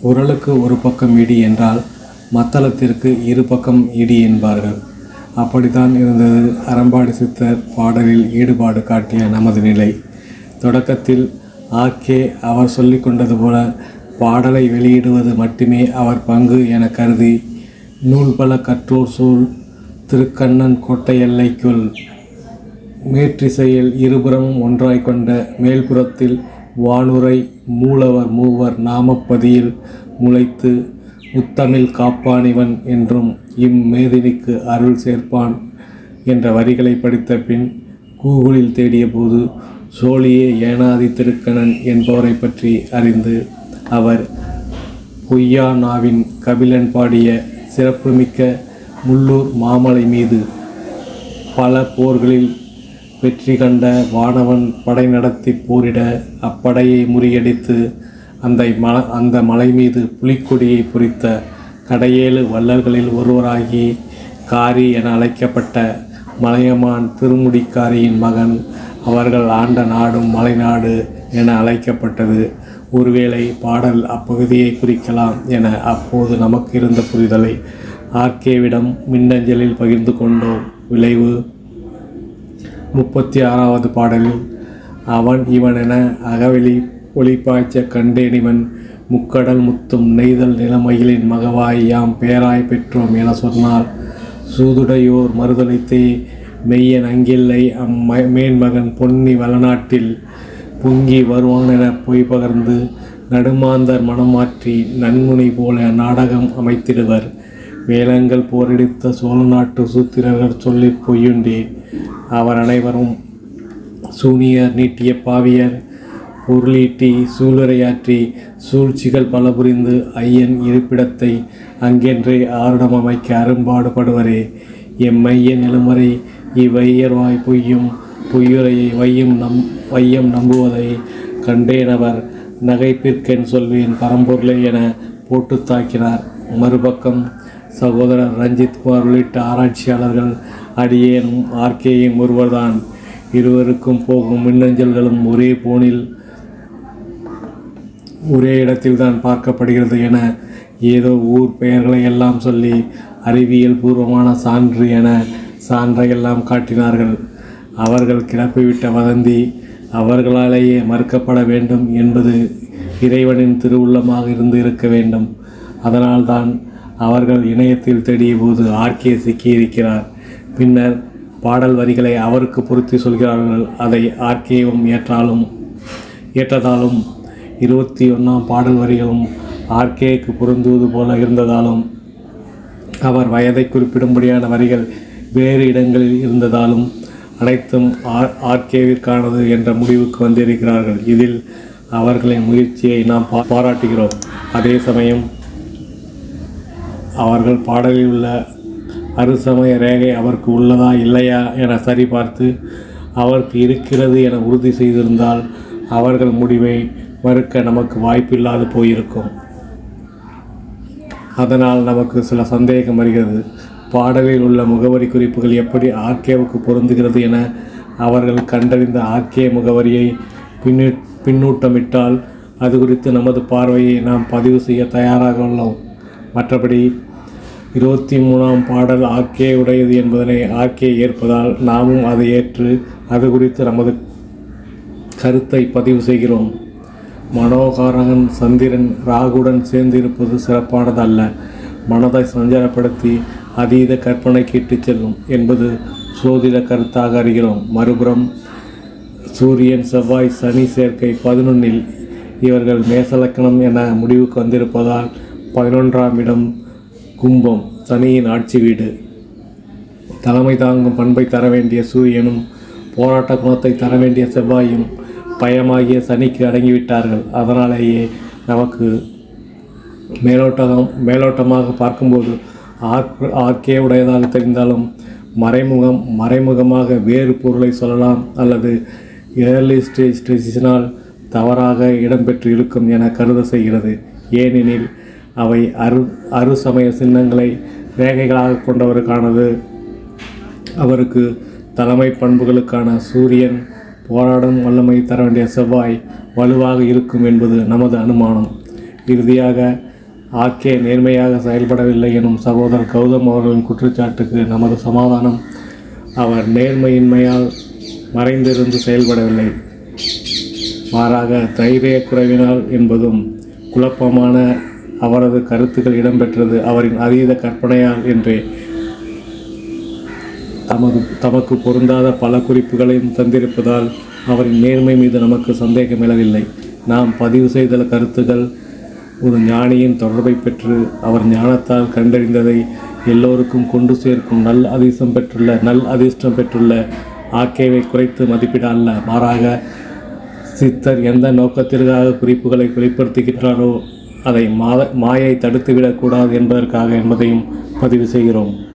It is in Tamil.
உரலுக்கு ஒரு பக்கம் இடி என்றால் மத்தளத்திற்கு இரு பக்கம் இடி என்பார்கள். அப்படித்தான் இருந்தது. அறம்பாடி சித்தர் பாடலில் ஈடுபாடு காட்டிய நமது நிலை. தொடக்கத்தில் ஆக்கே அவர் சொல்லி கொண்டது போல பாடலை வெளியிடுவது மட்டுமே அவர் பங்கு என கருதி நூல் பல கற்றோர் சூழ் திருக்கண்ணன் கோட்டை எல்லைக்குள் மேற்றிசையில் இருபுறமும் ஒன்றாய் கொண்ட மேல்புறத்தில் வானுரை மூலவர் மூவர் நாமப்பதியில் முளைத்து முத்தமிழ் காப்பானிவன் என்றும் இம்மேதினிக்கு அருள் சேர்ப்பான் என்ற வரிகளை படித்த பின் கூகுளில் தேடியபோது சோழியே ஏனாதி திருக்கணன் என்பவரை பற்றி அறிந்து அவர் பொய்யானாவின் கபிலன் பாடிய சிறப்புமிக்க முள்ளூர் மாமலை மீது பல போர்களில் வெற்றி கண்ட வானவன் படை நடத்தி போரிட அப்படையை முறியடித்து அந்த மல அந்த மலை மீது புலிக்கொடியை பொறித்த கடையேழு வள்ளல்களில் ஒருவராகி காரி என அழைக்கப்பட்ட மலையமான் திருமுடிக்காரியின் மகன் அவர்கள் ஆண்ட நாடும் மலைநாடு என அழைக்கப்பட்டது. ஒருவேளை பாடல் அப்பகுதியை குறிக்கலாம் என அப்போது நமக்கு இருந்த புரிதலை ஆர்கேவிடம் மின்னஞ்சலில் பகிர்ந்து கொண்டோம். விளைவு முப்பத்தி ஆறாவது பாடலில் அவன் இவன் என அகவெளி ஒளிப்பாய்ச்ச கண்டேனிவன் முக்கடல் முத்தும் நெய்தல் நிலமயிலின் மகவாய் யாம் பேராய் பெற்றோம் என சொன்னார். சூதுடையோர் மறுதளித்தே மெய்யன் அங்கில்லை அம் மேன்மகன் பொன்னி வளநாட்டில் பொங்கி வருவான் என பொய் பகர்ந்து நடுமாந்தர் மனமாற்றி நன்முனை போல நாடகம் அமைத்திடுவர். வேலங்கள் போரடித்த சோழ நாட்டு சூத்திரர்கள் சொல்லி பொய்யுண்டே அவர் அனைவரும் சூனியர் நீட்டிய பாவியர் பொருளீட்டி சூளுரையாற்றி சூழ்ச்சிகள் பல புரிந்து ஐயன் இருப்பிடத்தை அங்கென்றே ஆருடம் அமைக்க அரும்பாடுபடுவரே. எம்மைய நிலமுறை இவ்வையர்வாய் பொய்யும் பொய்யுரையை வையும் நம் வையம் நம்புவதை கண்டேனவர் நகைப்பிற்கென் சொல்வேன் பரம்பொருளை என போட்டு தாக்கினார். மறுபக்கம் சகோதரர் ரஞ்சித் குமார் உள்ளிட்ட ஆராய்ச்சியாளர்கள் அடியேனும் ஆர்கேயும் ஒருவர்தான். இருவருக்கும் போகும் மின்னஞ்சல்களும் ஒரே போனில் ஒரே இடத்தில்தான் பார்க்கப்படுகிறது என ஏதோ ஊர் பெயர்களை எல்லாம் சொல்லி அறிவியல் பூர்வமான சான்று என சான்றை எல்லாம் காட்டினார்கள். அவர்கள் கிளப்பிவிட்ட வதந்தி அவர்களாலேயே மறுக்கப்பட வேண்டும் என்பது இறைவனின் திருவுள்ளமாக இருந்து இருக்க வேண்டும். அதனால்தான் அவர்கள் இணையத்தில் தேடிய போது ஆர்கே சிக்கியிருக்கிறார். பின்னர் பாடல் வரிகளை அவருக்கு பொருத்தி சொல்கிறார்கள். அதை ஆர்கேவும் ஏற்றாலும் ஏற்றதாலும் இருபத்தி ஒன்றாம் பாடல் வரிகளும் ஆர்கேக்கு பொருந்துவது போல இருந்ததாலும் அவர் வயதை குறிப்பிடும்படியான வரிகள் வேறு இடங்களில் இருந்ததாலும் அனைத்தும் ஆர் ஆர்கேவிற்கானது என்ற முடிவுக்கு வந்திருக்கிறார்கள். இதில் அவர்களின் முயற்சியை நாம் பா பாராட்டுகிறோம். அதே சமயம் அவர்கள் பாடலில் உள்ள அருசமய ரேகை அவருக்கு உள்ளதா இல்லையா என சரிபார்த்து அவருக்கு இருக்கிறது என உறுதி செய்திருந்தால் அவர்கள் முடிவை மறுக்க நமக்கு வாய்ப்பில்லாது போயிருக்கும். அதனால் நமக்கு சில சந்தேகம் வருகிறது. பாடலில் உள்ள முகவரி குறிப்புகள் எப்படி ஆர்கேவுக்கு பொருந்துகிறது என அவர்கள் கண்டறிந்த ஆர்கே முகவரியை பின்னு பின்னூட்டமிட்டால் அது குறித்து நமது பார்வையை நாம் பதிவு செய்ய தயாராக உள்ளோம். மற்றபடி இருபத்தி மூணாம் பாடல் ஆக்கே உடையது என்பதனை ஆக்கே ஏற்பதால் நாமும் அதை ஏற்று அது குறித்து நமது கருத்தை பதிவு செய்கிறோம். மனோகாரகன் சந்திரன் ராகுடன் சேர்ந்திருப்பது சிறப்பானதல்ல. மனதை சஞ்சலப்படுத்தி அதீத கற்பனைக்கு இட்டுச் செல்லும் என்பது சோதிட கருத்தாக அறிகிறோம். மறுபுறம் சூரியன் செவ்வாய் சனி சேர்க்கை பதினொன்னில் இவர்கள் மேசலக்கணம் என முடிவுக்கு வந்திருப்பதால் பதினொன்றாம் இடம் கும்பம் சனியின் ஆட்சி வீடு. தலைமை தாங்கும் பண்பை தர வேண்டிய சூரியனும் போராட்ட குணத்தை தர வேண்டிய செவ்வாயும் பயமாகிய சனிக்கு அடங்கிவிட்டார்கள். அதனாலேயே நமக்கு மேலோட்டம் மேலோட்டமாக பார்க்கும்போது ஆர்க் ஆர்க்கே உடையதாக தெரிந்தாலும் மறைமுகம் மறைமுகமாக வேறு பொருளை சொல்லலாம் அல்லது ஏர்லி ஸ்டேஜ் டிசிஷனால் தவறாக இடம்பெற்று இருக்கும் என கருத செய்கிறது. ஏனெனில் அவை அரு அரு சமய சின்னங்களை ரேகைகளாக கொண்டவருக்கானது அவருக்கு தலைமை பண்புகளுக்கான சூரியன் போராடும் வல்லமை தர வேண்டிய செவ்வாய் வலுவாக இருக்கும் என்பது நமது அனுமானம். இறுதியாக ஆக்கே நேர்மையாக செயல்படவில்லை எனும் சகோதரர் கௌதம் அவர்களின் குற்றச்சாட்டுக்கு நமது சமாதானம். அவர் நேர்மையின்மையால் மறைந்திருந்து செயல்படவில்லை. மாறாக தைரிய குறைவினால் என்பதும் குழப்பமான அவரது கருத்துக்கள் இடம்பெற்றது அவரின் அதீத கற்பனையால் என்றே. தமது தமக்கு பொருந்தாத பல குறிப்புகளையும் தந்திருப்பதால் அவரின் நேர்மை மீது நமக்கு சந்தேகம் எழவில்லை. நாம் பதிவு செய்த கருத்துக்கள் ஒரு ஞானியின் தொடர்பை பெற்று அவர் ஞானத்தால் கண்டறிந்ததை எல்லோருக்கும் கொண்டு சேர்க்கும் நல் அதிர்ஷ்டம் பெற்றுள்ள நல் அதிர்ஷ்டம் பெற்றுள்ள ஆக்கேவை குறைத்து மதிப்பிட அல்ல மாறாக சித்தர் எந்த நோக்கத்திற்காக குறிப்புகளை வெளிப்படுத்துகின்றாரோ அதை மாத மாயை தடுத்துவிடக்கூடாது என்பதற்காக என்பதையும் பதிவு செய்கிறோம்.